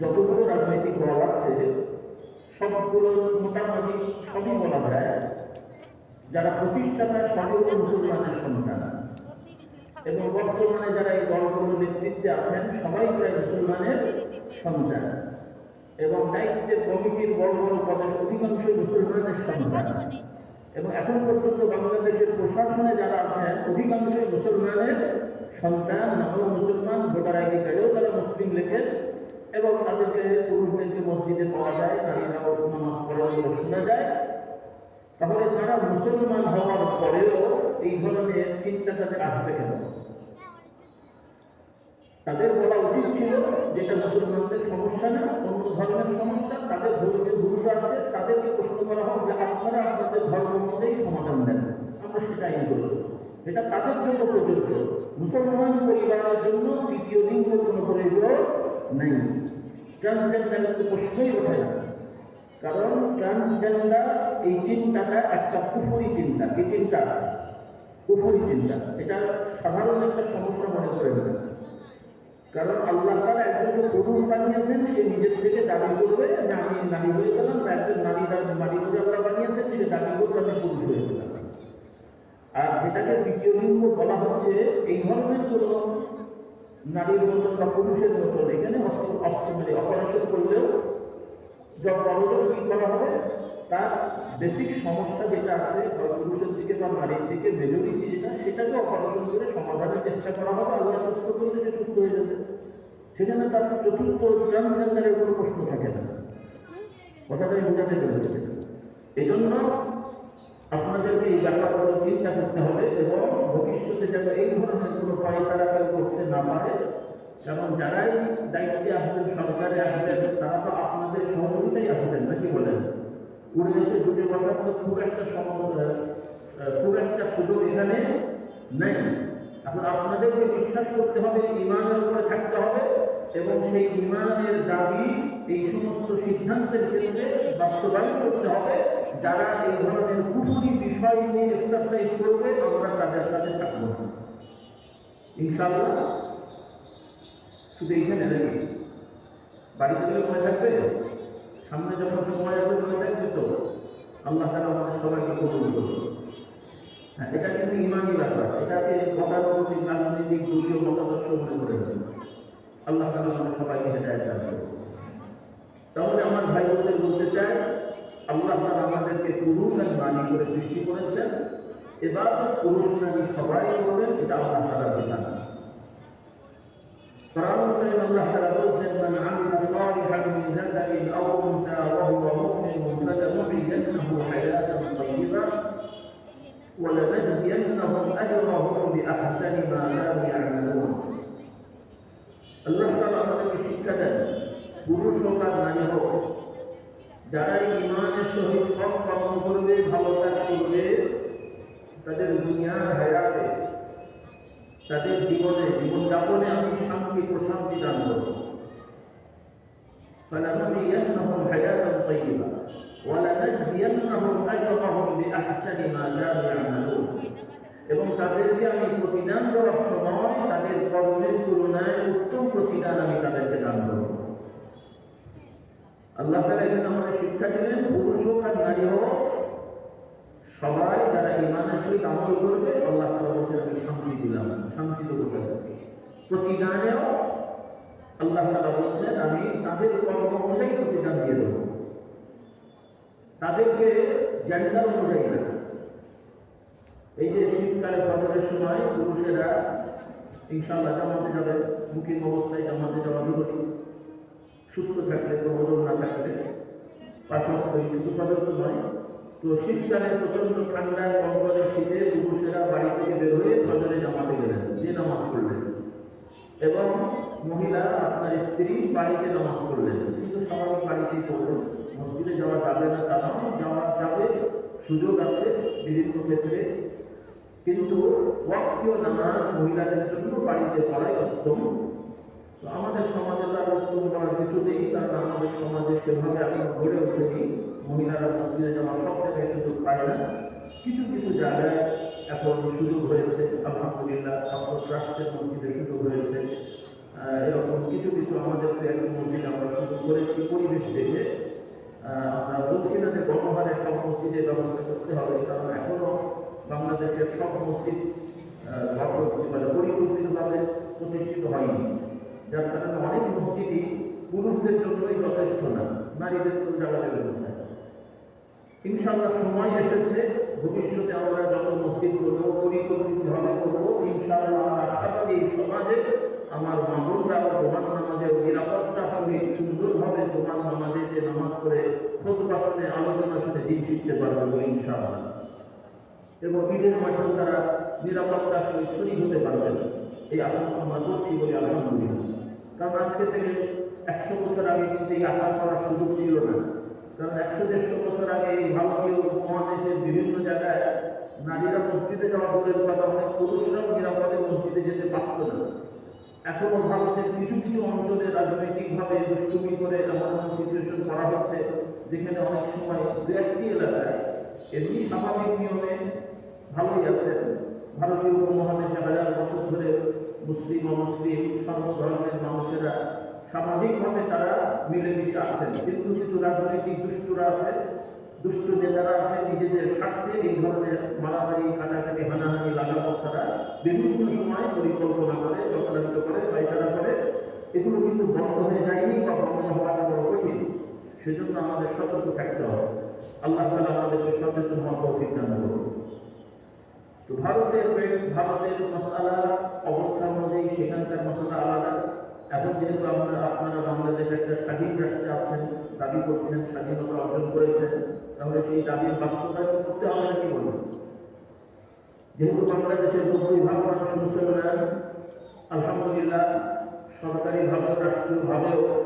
যতগুলো রাজনৈতিক দল আছে, সবগুলো মোটামুটি সবই বলা যায়। যারা প্রতিষ্ঠাতা, সবই মুসলমানের সন্তান। এবং বর্তমানে যারা এই দলগুলোর নেতৃত্বে আছেন, সবাই প্রায় মুসলমানের সন্তান। এবং দায়িত্বের কমিটির বড় বড় পদের অধিকাংশ মুসলমানের সন্তান। এবং এখন পর্যন্ত বাংলাদেশের প্রশাসনে যারা আছেন অধিকাংশ মুসলমানের সন্তান নকল মুসলমান, ভোটার আইডি কার্ডেও তারা মুসলিম লেখেন। এবং তাদেরকে পুরুষদেরকে মসজিদে পাওয়া যায় নারীরাও নামাজ পড়াগুলো শোনা যায়। তাহলে তারা মুসলমান হওয়ার পরেও এই ধরনের চিন্তা তাদের আসবে কেন? তাদের বলা উচিত ছিল যেটা মুসলমানদের সমস্যা না, অন্য ধর্মের সমস্যা, তাদের ধর্মীয় গুরুত্ব আছে, তাদেরকে প্রশ্ন করা হোক যে আপনারা আপনাদের ধর্ম মধ্যেই সমাধান দেন। আমরা সেটাই করব এটা তাদের জন্য প্রযোজ্য। মুসলমান পরিবারের জন্য তৃতীয় লিঙ্গ কোনো প্রয়োজন নেই। ট্রান্সজেন্ডারের তো প্রশ্নই ওঠে না। কারণ ট্রান্সজেন্ডার এই চিন্তাটা একটা কুফুরি চিন্তা কি চিন্তা কুফুরি চিন্তা। এটা সাধারণ একটা সমস্যা মনে করে না কারণ আল্লাহ তারা একজনকে পুরুষ বানিয়েছেন, সে নিজের থেকে দাবি করবে যে আমি নারী হয়ে গেলাম বা একজন নারী নারী করে আল্লাহ বানিয়েছেন, সে দাবি করবে, আমি পুরুষ হয়ে গেলাম। আর যেটাকে দ্বিতীয় লিঙ্গ বলা হচ্ছে, এই ধরনের কোনো নারীর মতন বা পুরুষের মতন, এখানে মানে অপারেশন করলেও যখন অবজল কি করা হবে তার বেসিক সমস্যা যেটা আছে পুরুষের দিকে বা নারীর দিকে মেজরিটি যেটা, সেটাকে অপারেশন করে সমাধানের চেষ্টা করা হবে। আল্লাহ সুস্থ করলে সে সুস্থ হয়ে যাবে। সেখানে তার চতুর্থ ট্রান্সজেন্ডারের কোনো প্রশ্ন থাকে না। কথাটা আমি বোঝাতে পেরেছি এই জন্য এই ব্যাপারগুলো চিন্তা করতে হবে এবং ভবিষ্যতে যেন এই ধরনের কোনো পায়তারা কেউ করতে না পারে, যেমন যারাই দায়িত্বে আসবেন, সরকারে আসবেন, তারা তো আপনাদের সহযোগিতাই আসবেন, নাকি বলেন? উড়ে এসে ঢুকে বসার তো খুব একটা খুব একটা সুযোগ এখানে নেই। এখন আপনাদেরকে বিশ্বাস করতে হবে, ইমানের উপরে থাকতে হবে এবং সেই ইমানের দাবি, এই সমস্ত সিদ্ধান্তের ক্ষেত্রে বাস্তবায়ন করতে হবে। যারা এই ধরনের কুপুরি বিষয় নিয়ে এক্সারসাইজ করবে, আমরা তাদের সাথে থাকব। না ইনশাআল্লাহ। শুধু এইখানে নাকি বাড়িতে গেলে মনে থাকবে? সামনে যখন সময় যাবে মনে থাকবে তো আল্লাহ তালা আমাদের সবাইকে কবুল করবে হ্যাঁ এটা কিন্তু ইমানি ব্যাপার। এটাকে গতানুগতিক রাজনৈতিক দলীয় মতাদর্শ মনে করে আল্লাহ তালা আমাদের সবাইকে হেদায়ত রাখবে তাহলে আমার ভাই বোনদের বলতে চাই আল্লাহ তালা আমাদেরকে পুরুষ আর নারী করে সৃষ্টি করেছেন এবার পুরুষ নারী সবাই করবেন এটা আল্লাহ তালা বিধান قرآن كريم الله تعالى يقول من عمل صالحا من ذكر أو أنثى وهو مؤمن فلنحيينه حياة طيبة ولنجزينهم أجرهم بأحسن ما كانوا يعملون আল্লাহ তাআলা আমাদেরকে শিক্ষা দেন পুরুষ হোক আর নারী হোক যারা ইমানের সহিত সব কর্ম করবে ভালো কাজ করবে তাদের দুনিয়ার হায়াতে তাদের জীবনে জীবনযাপনে আমি শান্তি প্রশান্তি দান করব فلنحيينهم حياة طيبة ولنجزينهم أجرهم بأحسن ما كانوا يعملون এবং তাদেরকে আমি প্রতিদান দেওয়ার সময় তাদের কর্মের তুলনায় উত্তম প্রতিদান আমি তাদেরকে দান করব আল্লাহ তালা এখানে আমাদের দিলেন, পুরুষ হোক আর নারী হোক, সবাই যারা ইমানের সহিত আমল করবে, আল্লাহ বলছেন, আমি শান্তি দিলাম, শান্তি দেবো তাদেরকে। প্রতিদানেও আল্লাহ তালা বলছেন, আমি তাদের কর্ম অনুযায়ী প্রতিদান দিয়ে দেবো। তাদেরকে জেন্ডার অনুযায়ী না এই যে শীতকালে খবরের সময় পুরুষেরা ইনশাল্লাহ জামাতে যাবে মুখিম অবস্থায় জামাতে যাওয়া বিরোধী সুস্থ থাকলে প্রবদল না থাকলে পাঠক নয় তো শীতকালে প্রচণ্ড ঠান্ডায় কনকনে শীতে পুরুষেরা বাড়ি থেকে বের হয়ে ফজরে জামাতে গেলেন, যে নামাজ পড়লেন। এবং মহিলা আপনার স্ত্রী বাড়িতে নামাজ পড়লেন। কিন্তু স্বাভাবিক বাড়িতেই পড়লেন। মসজিদে যাওয়া যাবে না তা নয়, যাওয়া যাবে, সুযোগ আছে বিভিন্ন ক্ষেত্রে। কিন্তু ওয়াক্তীয় নামাজ মহিলাদের জন্য বাড়িতে পড়াই উত্তম তো আমাদের সমাজে তার কিছু নেই কারণ আমাদের সমাজে সেভাবে এখন গড়ে ওঠেনি মহিলারা মসজিদে যাওয়ার সব জায়গায় সুযোগ পায় না। কিছু কিছু জায়গায় এখন সুযোগ হয়েছে, আলহামদুলিল্লাহ ছাত্র রাষ্ট্রের মসজিদে সুযোগ হয়েছে। এরকম কিছু কিছু আমাদের একটু মসজিদ আমরা সুযোগ করে একটি পরিবেশ দেখে। আমরা বলছি না যে গণহারে সব মসজিদের ব্যবস্থা করতে হবে, কারণ এখনও বাংলাদেশের সব মসজিদ ভদ্র- মানে পরিকল্পিতভাবে প্রতিষ্ঠিত হয়নি। যার কারণে অনেক মসজিদই পুরুষদের জন্যই যথেষ্ট না, নারীদের যাওয়া যাবে কোথায় ইনশাআল্লাহ সময় এসেছে, ভবিষ্যতে আমরা যত মসজিদ করব পরিকল্পিতভাবে করব, ইনশাআল্লাহ আমরা আশাবাদী সমাজে আমার মামুনরা দোমান নামাজের নিরাপত্তা সঙ্গে সুন্দরভাবে দোমান নামাজে যে নামাজ করে প্রতিপালনে আলোচনার সাথে দিন শিখতে পারবে বলে ইনশাআল্লাহ। এবং ঈদের মাঠেও তারা নিরাপত্তার সহিত হতে পারবেন এই আশা আমরা করছি বলে আলহামদুলিল্লাহ। কারণ আজকে থেকে একশো বছর আগে কিন্তু এই আশা করার সুযোগ ছিল না। কারণ একশো, দেড়শো বছর আগে এই ভারতীয় উপমহাদেশের বিভিন্ন জায়গায় নারীরা মসজিদে যাওয়া দূরের কথা অনেক পুরুষরাও নিরাপদে মসজিদে যেতে পারত না। এখনও ভারতের কিছু কিছু অঞ্চলে রাজনৈতিকভাবে দুষ্টুমি করে এমন এমন সিচুয়েশন করা হচ্ছে, যেখানে অনেক সময় দু একটি এলাকায় এমনি স্বাভাবিক নিয়মে ভালোই আছেন ভারতীয় উপমহাদেশে হাজার বছর ধরে মুসলিম, অমুসলিম সর্বধর্মের মানুষেরা সামাজিকভাবে তারা মিলেমিশে আছেন। কিন্তু কিছু রাজনৈতিক দুষ্টুরা আছে দুষ্ট নেতারা আছে নিজেদের স্বার্থে এই ধরনের মারামারি, কাটাকাটি, হানাহানি লাগানো তারা বিভিন্ন সময় পরিকল্পনা করে চক্রান্ত করে, পায়খানা করে। এগুলো কিন্তু বন্ধ হয়ে যায়নি বা বন্ধ হওয়াটা বড় কঠিন। সেজন্য আমাদের সতর্ক থাকতে হবে। আল্লাহ তালা আমাদেরকে সচেতন হওয়ার দান করুন। তো ভারতের ভারতের মশালা অবস্থা অনুযায়ী সেখানকার মশলা আলাদা। এখন যেহেতু আমরা আপনারা বাংলাদেশ একটা স্বাধীন রাষ্ট্রে আছেন, দাবি করছেন, স্বাধীনতা অর্জন করেছেন, তাহলে সেই দাবির বাস্তবায়ন করতে আমরা কি বলব যেহেতু বাংলাদেশের নব্বই ভাগ মানুষ মুসলমান আলহামদুলিল্লাহ সরকারিভাবে রাষ্ট্রীয়ভাবেও